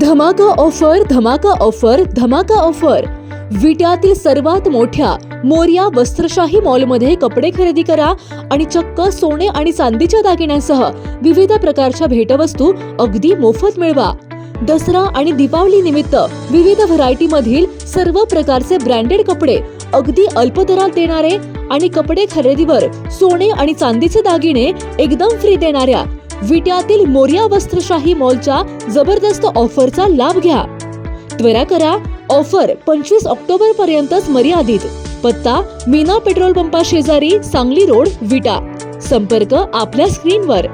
धमाका ऑफर धमाका ऑफर धमाका ऑफर. विट्यातील सर्वात मोठ्या मोर्या वस्त्रशाही मॉलमध्ये कपडे खरेदी करा आणि चक्क सोने आणि चांदीच्या दागिन्यांसह विविध प्रकारच्या भेटवस्तू अगदी मोफत मिळवा. दसरा आणि दीपावली निमित्त विविध व्हरायटी मधील सर्व प्रकारचे ब्रँडेड कपडे अगदी अल्प दरात देणारे आणि कपडे खरेदीवर सोने आणि चांदीचे दागिने एकदम फ्री देणाऱ्या विट्यातील मोरिया वस्त्रशाही मॉलच्या जबरदस्त ऑफरचा लाभ घ्या. त्वरा करा ऑफर पंचवीस ऑक्टोबर पर्यंतच मर्यादित. पत्ता मीना पेट्रोल पंपा शेजारी सांगली रोड विटा. संपर्क आपल्या स्क्रीनवर.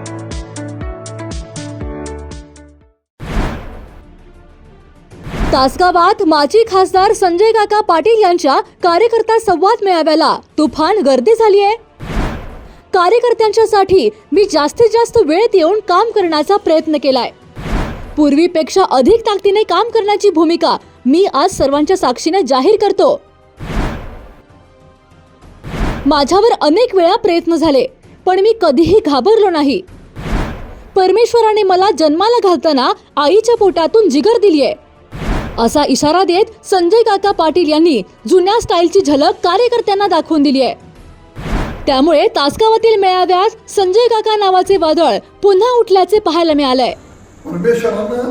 तासगावात माजी खासदार संजय काका पाटील यांच्या कार्यकर्ता संवाद मेळाव्याला. तुफान गर्दी झाली आहे कार्यकर्त्यांच्यासाठी मी जास्तीत जास्त वेळेत येऊन काम करण्याचा प्रयत्न केलाय. पूर्वीपेक्षा अधिक ताकदीने काम करण्याची भूमिका मी आज सर्वांच्या साक्षीने जाहीर करतो. माझ्यावर अनेक वेळा प्रयत्न झाले पण मी कधीही घाबरलो नाही. परमेश्वराने मला जन्माला घालताना आईच्या पोटातून जिगर दिलीये. असा इशारा देत संजय काका पाटील यांनी जुन्या स्टाईलची झलक कार्यकर्त्यांना दाखवून दिली आहे त्यामुळे तासगावातील मेळाव्यात संजय काका नावाचे वादळ पुन्हा उठल्याचे पाहायला मिळालंय. परमेश्वरानं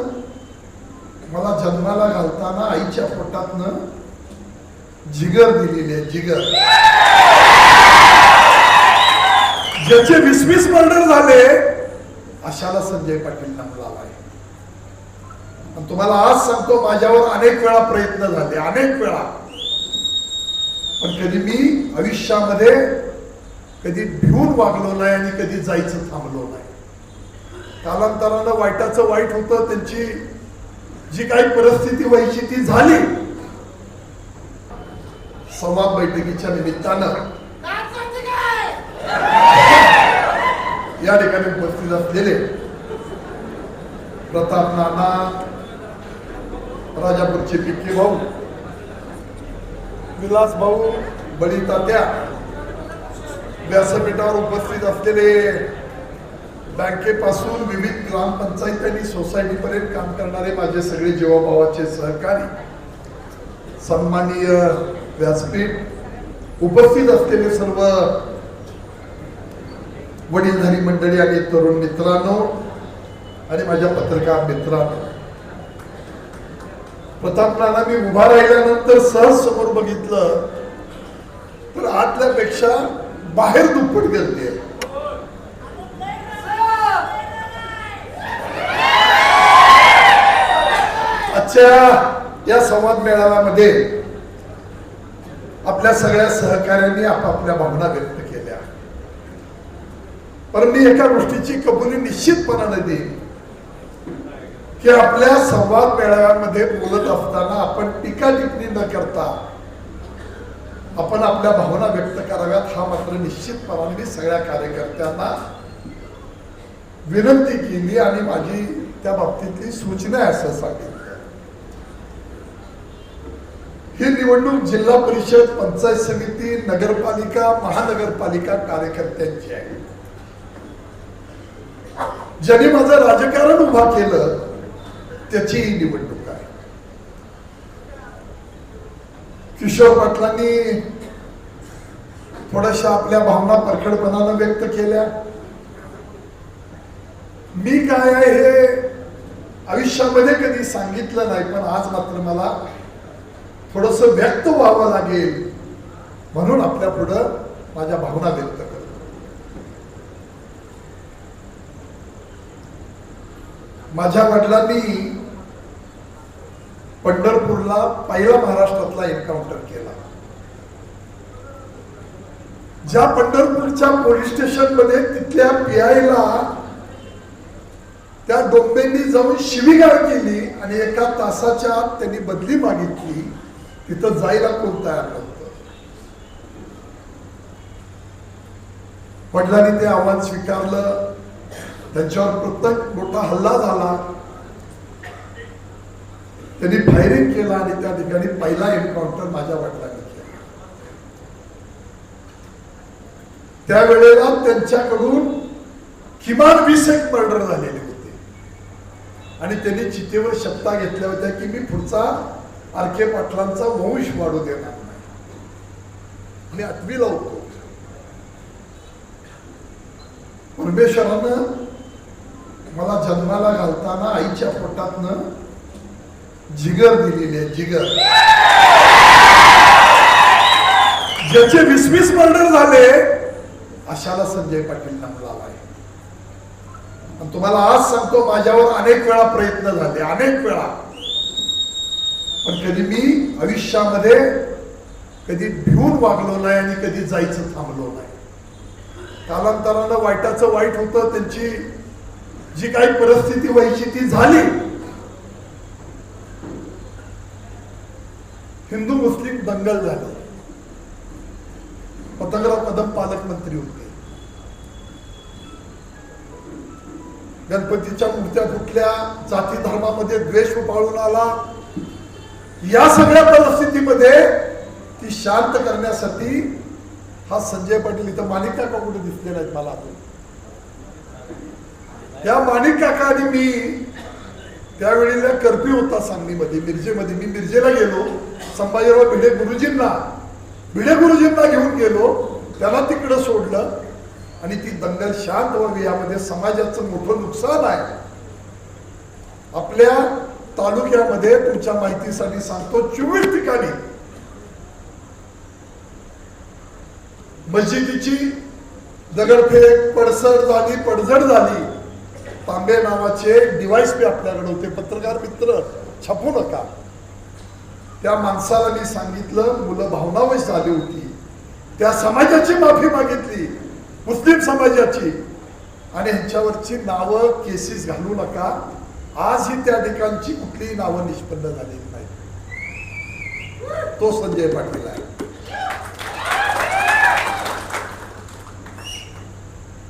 मला जन्माला घालताना आईच्या पोटातनं जिगर दिलेली आहे जिगर. ज्याचे वीस वीस मर्डर झाले अशाला संजय पाटील नाव लावाय आणि तुम्हाला आज सांगतो माझ्यावर अनेक वेळा प्रयत्न झाले अनेक वेळा. पण कधी मी आयुष्यामध्ये कधी भिवून वागलो नाही आणि कधी जायचं थांबलो नाही. कालांतरानं वाईटाचं वाईट होतं त्यांची जी काही परिस्थिती व्हायची ती झाली. संवाद बैठकीच्या निमित्तानं या ठिकाणी उपस्थित असलेले प्रताप नाना राजापूरचे पिक्की भाऊ विलास भाऊ बळी तात्या व्यासपीठावर उपस्थित असलेले बँकेपासून विविध ग्रामपंचायत आणि सोसायटीपर्यंत काम करणारे माझे सगळे जीवाभावाचे सहकारी सन्माननीय व्यासपीठ उपस्थित असलेले सर्व वडीलधारी मंडळी आणि तरुण मित्रांनो आणि माझ्या पत्रकार मित्रांनो. प्रतापनाना मी उभा राहिल्यानंतर सहज समोर बघितलं तर आतल्यापेक्षा बाहेर दुप्पट गर्दी आहे आजच्या या संवाद मेळाव्यामध्ये आपल्या सगळ्या सहकार्यांनी आपापल्या भावना व्यक्त केल्या. पण मी एका गोष्टीची कबुली निश्चितपणाने देईन की आपल्या संवाद मेळाव्यामध्ये बोलत असताना आपण टीका टिप्पणी न करता आपण आपल्या भावना व्यक्त कराव्यात हा मात्र निश्चितपणाने मी सगळ्या कार्यकर्त्यांना विनंती केली आणि माझी त्या बाबतीतली सूचना आहे असं सांगितलं. ही निवडणूक जिल्हा परिषद पंचायत समिती नगरपालिका महानगरपालिका कार्यकर्त्यांची आहे. ज्यांनी माझं राजकारण उभा केलं त्याची ही निवडणूक आहे किशोर पाटलांनी थोड्याशा आपल्या भावना परखडपणानं व्यक्त केल्या. मी काय आहे हे आयुष्यामध्ये कधी सांगितलं नाही पण आज मात्र मला थोडस व्यक्त व्हावं लागेल म्हणून आपल्या पुढं माझ्या भावना व्यक्त करतो. माझ्या वडिलांनी पंढरपूरला पहिला महाराष्ट्रातला एन्काउंटर केला. ज्या पंढरपूरच्या पोलीस स्टेशनमध्ये तिथल्या पीआयला त्या डोंबेंनी जाऊन शिवीगाळ केली आणि एका तासाच्या आत त्यांनी बदली मागितली तिथं जायला कोण तयार नव्हतं. वडिलांनी ते आव्हान स्वीकारलं. त्यांच्यावर प्रत्येक मोठा हल्ला झाला. त्यांनी फायरिंग केला आणि त्या ठिकाणी पहिला एन्काउंटर माझ्या वडिलांनी केला. त्यावेळेला त्यांच्याकडून किमान वीस एक मर्डर झालेले होते. आणि त्यांनी चितेवर शब्दा घेतल्या होत्या की मी पुढचा आरके पाटलांचा वंश वाढू देणार नाही. मी आठवीला होतो. परमेश्वरानं मला जन्माला घालताना आईच्या पोटातनं जिगर दिलेली आहे जिगर. ज्याचे वीस वीस मर्डर झाले अशाला संजय पाटील नाम आहे. तुम्हाला आज सांगतो माझ्यावर अनेक वेळा प्रयत्न झाले अनेक वेळा. पण कधी मी आयुष्यामध्ये कधी भिवून वागलो नाही आणि कधी जायचं थांबलो नाही. कालांतरानं वाईटाचं वाईट होतं त्यांची जी काही परिस्थिती व्हायची ती झाली. हिंदू मुस्लिम दंगल झालं. पतंगराव कदम पालकमंत्री होते. गणपतीच्या मूर्त्या फुटल्या जाती धर्मामध्ये द्वेष पाळून आला? या सगळ्या परिस्थितीमध्ये ती शांत करण्यासाठी हा संजय पाटील इथं माणिक काका कुठे दिसले नाहीत मला आता. या माणिक काका आणि मी त्यावेळेला कर्फ्यू होता सांगलीमध्ये मिरजेमध्ये. मी मिरजेला गेलो. संभाजीराव भिडे गुरुजींना भिडे गुरुजींना घेऊन गेलो त्याला तिकडं सोडलं आणि ती दंगल शांत व्हावी यामध्ये समाजाचं मोठं नुकसान आहे. आपल्या तालुक्यामध्ये तुमच्या माहितीसाठी सांगतो चोवीस ठिकाणी. मस्जिदीची दगडफेक पडसड झाली पडझड झाली. तांबे नावाचे डिव्हाइस बी आपल्याकडे होते. पत्रकार मित्र छापू नका. त्या माणसाला मी सांगितलं मुलं भावनावश झाली होती. त्या समाजाची माफी मागितली मुस्लिम समाजाची. आणि ह्यांच्यावरची नावं केसेस घालू नका. आजही त्या ठिकाणची कुठलीही नावं निष्पन्न झालेली नाही तो संजय पाटील आहे.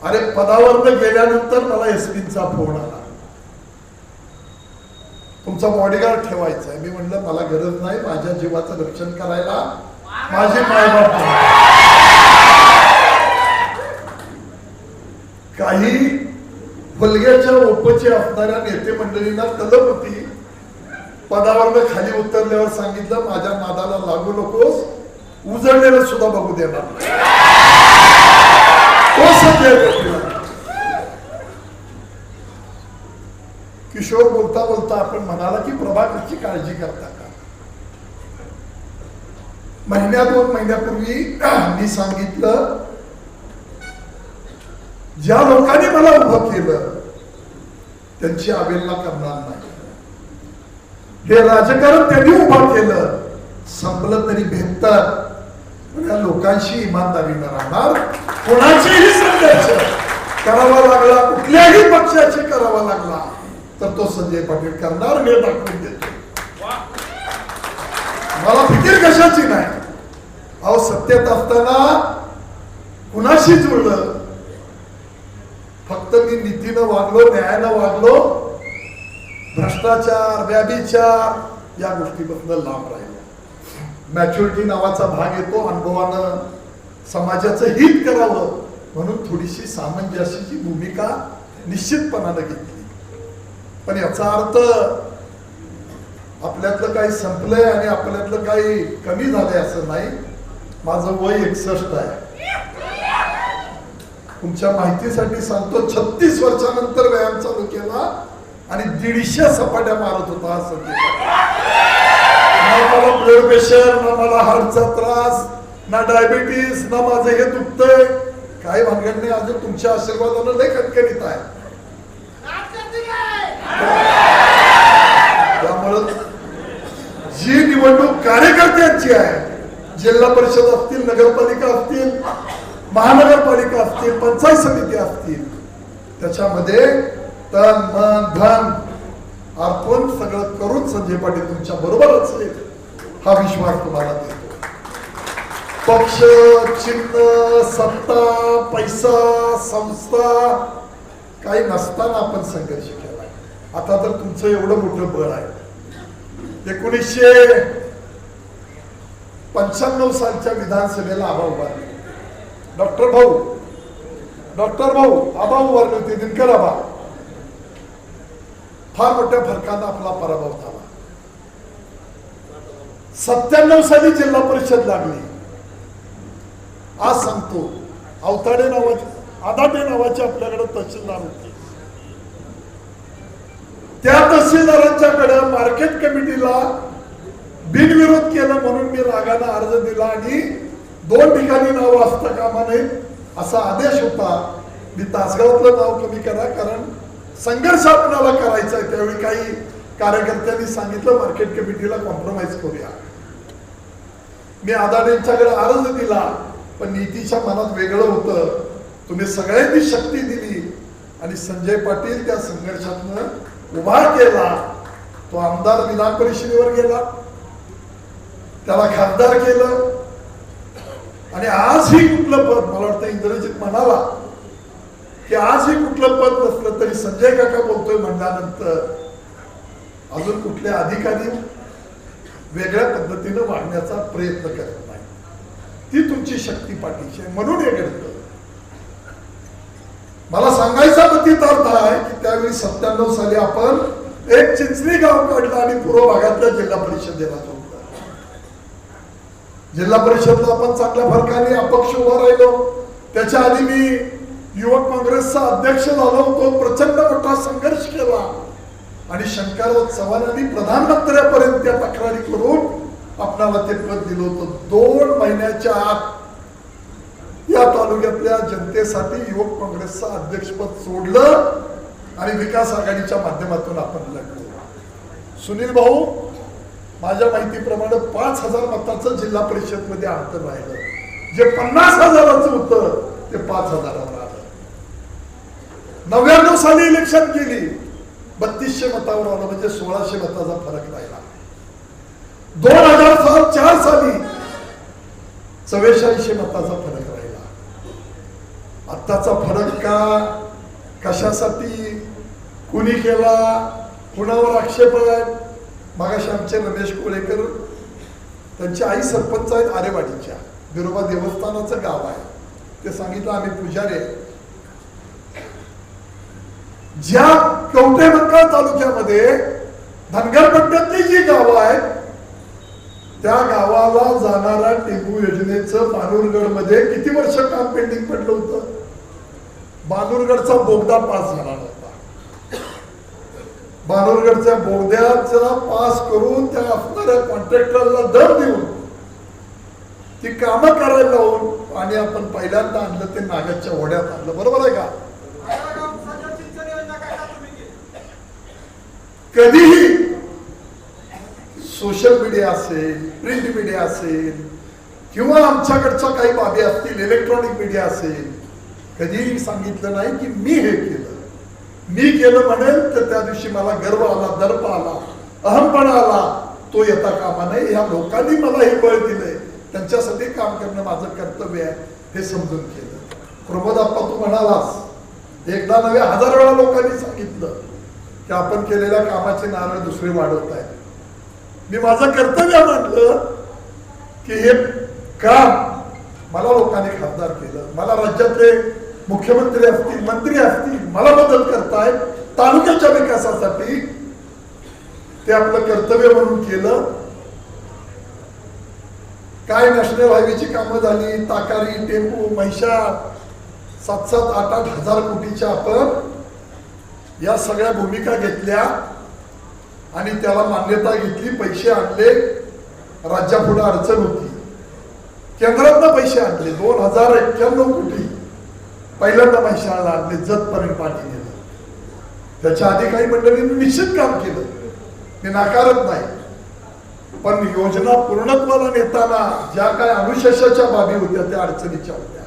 अरे पदावर गेल्यानंतर मला एसपींचा फोन आला. तुमचा बॉडीगार्ड ठेवायचा आहे मी म्हणलं मला गरज नाही माझ्या जीवाचं रक्षण करायला. माझे मायबाप काही बलग्याच्या ओपचे असणाऱ्या नेते मंडळींना कलम होती पदावर खाली उतरल्यावर सांगितलं माझ्या नादाला लागू नकोस. उजळलेलं सुद्धा बघू देणार तो पाटील आहे. किशोर बोलता बोलता आपण म्हणाला की प्रभाकरची काळजी करता का? महिन्या दोन महिन्यापूर्वी मी सांगितलं ज्या लोकांनी मला उभं केलं त्यांची अवेलना करणार नाही. हे राजकारण त्यांनी उभं केलं संपलं तरी भेटतात पण या लोकांशी इमानदारीनं राहणार कोणाचेही संघर्ष करावा लागला कुठल्याही पक्षाची करावा लागला. तर तो संजय पाटील करणार हे दाखवून देतो. मला फिकीर कशाची नाही. अहो सत्तेत असताना कुणाशी जुळलं? फक्त मी नीतीनं वागलो न्यायानं वागलो भ्रष्टाचार व्याभिचार या गोष्टीपासून लांब राहिलो. मॅच्युरिटी नावाचा भाग येतो अनुभवानं समाजाचं हित करावं म्हणून थोडीशी सामंजस्याची भूमिका निश्चितपणानं घेतली. पण याचा अर्थ आपल्यातलं काही संपलंय आणि आपल्यातलं काही कमी झालंय असं नाही. माझं वय एकसष्ट आहे. तुमच्या माहितीसाठी सांगतो छत्तीस वर्षानंतर व्यायाम चालू केला आणि दीडशे सपाट्या मारत होता असं ना मला ब्लड प्रेशर ना मला हार्टचा त्रास ना डायबिटीस ना माझं हे दुखतंय. काही भानगड नाही अजून तुमच्या आशीर्वादानं लय कणकणीत आहे. त्यामुळं जी निवडणूक कार्यकर्त्यांची आहे जिल्हा परिषद असतील नगरपालिका असतील महानगरपालिका असतील पंचायत समिती असतील त्याच्यामध्ये तन मन धन आपण सगळं करून संजय पाटील तुमच्या बरोबर असेल हा विश्वास तुम्हाला देतो. पक्ष चिन्ह सत्ता पैसा संस्था काही नसताना आपण संघर्ष केला. आता तर तुमचं एवढं मोठं बळ आहे. एकोणीसशे पंच्याण्णव सालच्या विधानसभेला आबा उभारले डॉक्टर भाऊ डॉक्टर भाऊ आबा उभारले होते दिनकर आबा फार मोठ्या फरकानं आपला पराभव झाला. सत्त्याण्णव साली जिल्हा परिषद लागली. आज सांगतो अवताडे नावाचे आदाटे नावाचे आपल्याकडे तहसीलदार होते. त्या तहसीलदारांच्याकडे मार्केट कमिटीला बिनविरोध केलं म्हणून मी रागानं अर्ज दिला आणि दोन ठिकाणी नाव असता कामा नये असा आदेश होता. मी तासगावातलं नाव कमी करा कारण संघर्ष आपणाला करायचा आहे त्यावेळी काही कार्यकर्त्यांनी सांगितलं मार्केट कमिटीला कॉम्प्रोमाइज करूया. मी आदाडेंच्याकडे अर्ज दिला पण नीतीच्या मनात वेगळं होतं. तुम्ही सगळ्यांनी शक्ती दिली आणि संजय पाटील त्या संघर्षातनं उभा केला तो आमदार विधान परिषदेवर गेला. त्याला खासदार केलं. आणि आजही कुठलं पद मला वाटतं इंद्रजित म्हणाला की आजही कुठलं पद नसलं तरी संजय काका बोलतोय म्हणल्यानंतर अजून कुठल्या अधिकारी वेगळ्या पद्धतीनं वाढण्याचा प्रयत्न करत नाही ती तुमची शक्ती पाठीची आहे. म्हणून हे घडतं. मला सांगायचा मतीत अर्थ आहे की त्यावेळी सत्त्याण्णव साली आपण एक चिंचणी गाव काढलं आणि पूर्व भागातल्या जिल्हा परिषदेला जोडलं. जिल्हा परिषदला आपण चांगल्या फरकाने अपक्ष उभा राहिलो. त्याच्या आधी मी युवक काँग्रेसचा अध्यक्ष झालो तो प्रचंड मोठा संघर्ष केला. आणि शंकरराव चव्हाणांनी प्रधानमंत्र्यापर्यंत त्या तक्रारी करून आपणाला ते पद दिलं होतं. दोन महिन्याच्या आत त्या तालुक्यातल्या जनतेसाठी युवक काँग्रेसचं अध्यक्षपद सोडलं आणि विकास आघाडीच्या माध्यमातून आपण लढलो. सुनील भाऊ माझ्या माहितीप्रमाणे पाच हजार मताचं जिल्हा परिषदमध्ये अंतर राहिलं. जे पन्नास हजाराचं होतं ते पाच हजारावर आलं. नव्याण्णव साली इलेक्शन केली बत्तीसशे मतावर आलं म्हणजे सोळाशे मताचा फरक राहिला. दोन हजार सात चार साली चव्वेचाळीसशे मताचा फरक आत्ताचा फरक का? कशासाठी कुणी केला? कुणावर आक्षेप आहेत मागाशी आमचे रमेश कोळेकर त्यांची आई सरपंच आहेत आरेवाडीच्या. बिरोबा देवस्थानाचं गाव आहे. ते सांगितलं आम्ही पुजारी ज्या कवठे तालुक्यामध्ये धनगर पट्ट्यातली जी गावं आहेत त्या गावाला जाणाऱ्या टेंबू योजनेचं पानुरगडमध्ये किती वर्ष काम पेंडिंग पडलं होतं? बानुरगडचा बोगदा पास झाला नव्हता. बानुरगडच्या बोगद्याचा पास करून त्या असणाऱ्या कॉन्ट्रॅक्टरला दर देऊन ती कामं करायला लावून आणि आपण पहिल्यांदा आणलं ते नागाच्या ओढ्यात आणलं. बरोबर आहे का? कधीही सोशल मीडिया असेल प्रिंट मीडिया असेल किंवा आमच्याकडच्या काही बाबी असतील इलेक्ट्रॉनिक मीडिया असेल कधीही सांगितलं नाही की मी हे केलं. मी केलं म्हणेल तर त्या दिवशी मला गर्व आला दर्प आला अहमपणा आला. तो येता कामा नये. ह्या लोकांनी मला हे बळ दिलंय. त्यांच्यासाठी काम करणं माझं कर्तव्य आहे. हे समजून केलं. प्रमोदाप्पा तू म्हणालास एकदा नव्हे हजार वेळा लोकांनी सांगितलं की आपण केलेल्या कामाचे नारळ दुसरे वाढवत आहेत मी माझं कर्तव्य म्हटलं की हे काम मला लोकांनी खासदार केलं. मला राज्यातले मुख्यमंत्री असतील मंत्री असतील मला मदत करतायत तालुक्याच्या विकासासाठी ते आपलं कर्तव्य म्हणून केलं. काय नॅशनल हायवेची कामं झाली ताकारी टेम्पो महिषा सात सात आठ आठ हजार कोटीच्या आपण या सगळ्या भूमिका घेतल्या आणि त्याला मान्यता घेतली पैसे आणले. राज्यापुढे अडचण होती. केंद्रातनं पैसे आणले दोन हजार एक्क्याण्णव कोटी. पहिल्यांदा म्हैशाळला आणले जतपर्यंत पाणी गेलं. त्याच्या आधी काही मंडळींनी निश्चित काम केलं. मी नाकारत नाही. पण योजना पूर्णत्वाला नेताना ज्या काय अनुशेषाच्या बाबी होत्या त्या अडचणीच्या होत्या.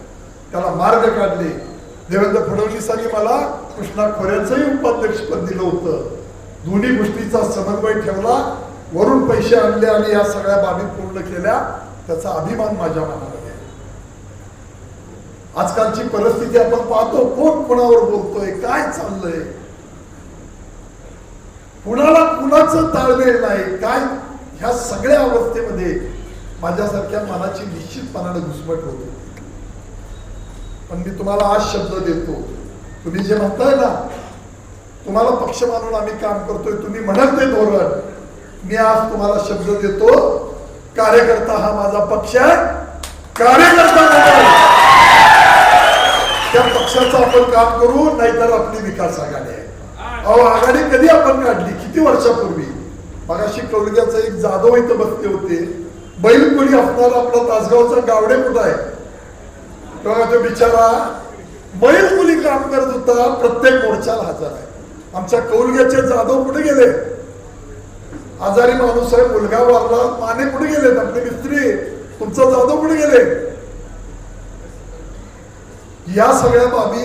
त्याला मार्ग काढले. देवेंद्र फडणवीसांनी मला कृष्णा खोऱ्याचंही उपाध्यक्षपद दिलं होतं. दोन्ही गोष्टीचा समन्वय ठेवला. वरून पैसे आणले आणि या सगळ्या बाबी पूर्ण केल्या. त्याचा अभिमान माझ्या मनामध्ये आजकालची परिस्थिती आपण पाहतो कोण कोणावर बोलतोय काय चाललंय? कुणाला कुणाचं ताळमेळ नाही काय ह्या सगळ्या अवस्थेमध्ये माझ्यासारख्या मनाची निश्चितपणाने घुसमट होते. पण मी तुम्हाला आज शब्द देतो. तुम्ही जे म्हणताय ना तुम्हाला पक्ष मानून आम्ही काम करतोय तुम्ही म्हणत ते धोरण. मी आज तुम्हाला शब्द देतो कार्यकर्ता हा माझा पक्ष आहे. कार्यकर्ता त्या पक्षाचं आपण काम करू नाहीतर आपली विकास आघाडी आहे. अहो आघाडी कधी आपण काढली? किती वर्षापूर्वी? मगाशी कौलग्याचं एक जाधव इथं बसले होते. बैल कोणी असणारा? आपला तासगावचा गावडे कुठं आहे? तेव्हा तो बिचारा बैल कोणी काम करत होता प्रत्येक मोर्चाला हजर आहे. आमच्या कौलग्याचे जाधव कुठे गेले? आजारी माणूस आहे मुलगा वारला माने कुठे गेले आपले मिस्त्री तुमचा जाधव कुठे गेले? या सगळ्या बाबी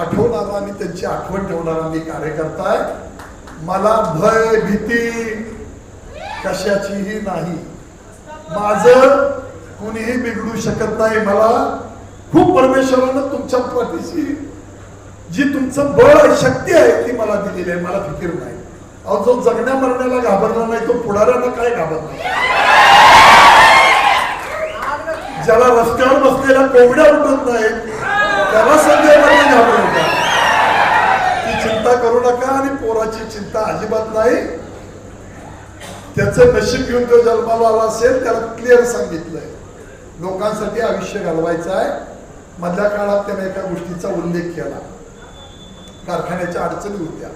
आठवणारा आणि त्यांची आठवण ठेवणारा मी कार्यकर्ता आहे मला भय भीती कशाचीही नाही. माझं कुणीही बिघडू शकत नाही. मला खूप परमेश्वरानं तुमच्या पाठीशी जी तुमचं बळ आहे शक्ती आहे ती मला दिलेली आहे. मला फिकीर नाही. अहो जो जगण्या मरण्याला घाबरला नाही तो पुढाऱ्यांना काय घाबरला ज्याला रस्त्यावर बसलेल्या कोंबड्या उठत नाहीत त्याला संजय गांधी घाबरवतात ती चिंता करू नका आणि पोराची चिंता अजिबात नाही. त्याचं नशीब घेऊन तो जन्माला आला असेल त्याला क्लिअर सांगितलंय. लोकांसाठी आयुष्य घालवायचं आहे. मधल्या काळात त्याने एका गोष्टीचा उल्लेख केला. कारखान्याच्या अडचणी होत्या.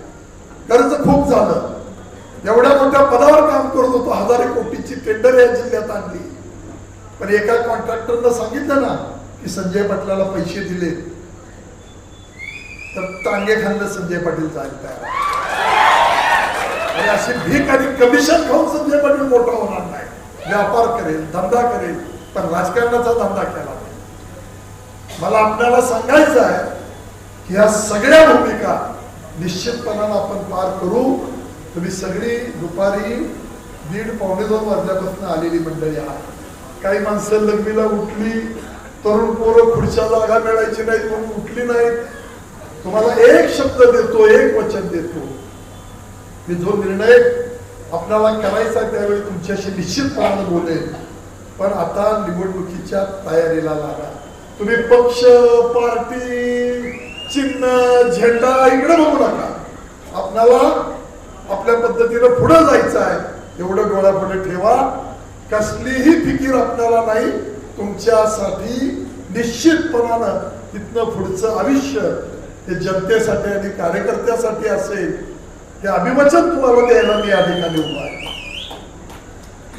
कर्ज खूप झालं. एवढ्या मोठ्या पदावर काम करत होतो. हजारे कोटीची टेंडर या जिल्ह्यात आणली. पण एका कॉन्ट्रॅक्टरनं सांगितलं ना की संजय पाटलाला पैसे दिले तर टांगे खाल्लं संजय पाटील जायला तयार आहे. आणि अशी भीक आणि कमिशन खाऊन संजय पाटील मोठा होणार नाही. व्यापार करेल धंदा करेल पण राजकारणाचा धंदा केला नाही मला आपल्याला सांगायचं आहे की ह्या सगळ्या भूमिका निश्चितपणानं आपण पार करू. तुम्ही सगळी दुपारी दीड पावणे दोन वाजल्यापासून आलेली मंडळी आहात. काही माणसं लग्नीला उठली तरुण पोरं खुर्च्या जागा मिळायची नाहीत म्हणून उठली नाहीत. तुम्हाला एक शब्द देतो एक वचन देतो. मी जो निर्णय आपल्याला करायचा त्यावेळी तुमच्याशी निश्चितपणाने बोलेल पण आता निवडणुकीच्या तयारीला लागा. तुम्ही पक्ष पार्टी चिन्ह झेंडा इकडे बघू नका. आपल्याला आपल्या पद्धतीनं पुढे जायचं आहे. एवढं डोळ्यापुढे ठेवा. कसलीही फिकीर आपल्याला नाही. तुमच्यासाठी निश्चितपणानं तिथनं पुढचं आयुष्य हे जनतेसाठी आणि कार्यकर्त्यासाठी असेल हे अभिवचन तुम्हाला द्यायला मी या ठिकाणी उभा आहे.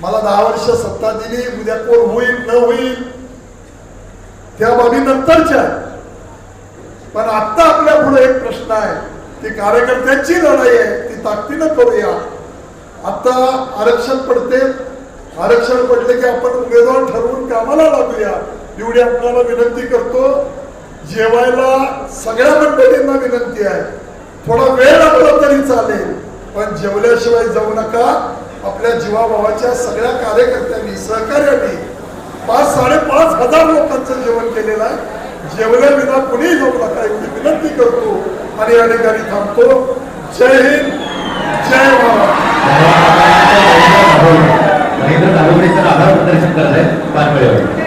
मला दहा वर्ष सत्ता दिली उद्या कोण होईल न होईल त्या बाबी नंतरच्या पण आता आपल्या पुढे एक प्रश्न आहे ती कार्यकर्त्यांची लढाई आहे ती ताकदीनं करूया. आता आरक्षण पडते आरक्षण पडले की आपण उमेदवार ठरवून कामाला लागूया. एवढी आपल्याला विनंती करतो जेवायला सगळ्या मंडळींना विनंती आहे. थोडा वेळ लागला तरी चालेल पण जेवल्याशिवाय जाऊ नका. आपल्या जीवाभावाच्या सगळ्या कार्यकर्त्यांनी सहकार्यांनी पाच साडेपाच हजार लोकांचं जेवण केलेलं आहे. जेवल्या विना कुणी जाऊ नका. एवढी विनंती करतो आणि या ठिकाणी थांबतो. जय हिंद जय महाराष्ट्र आभार प्रदर्शन करत आहेत.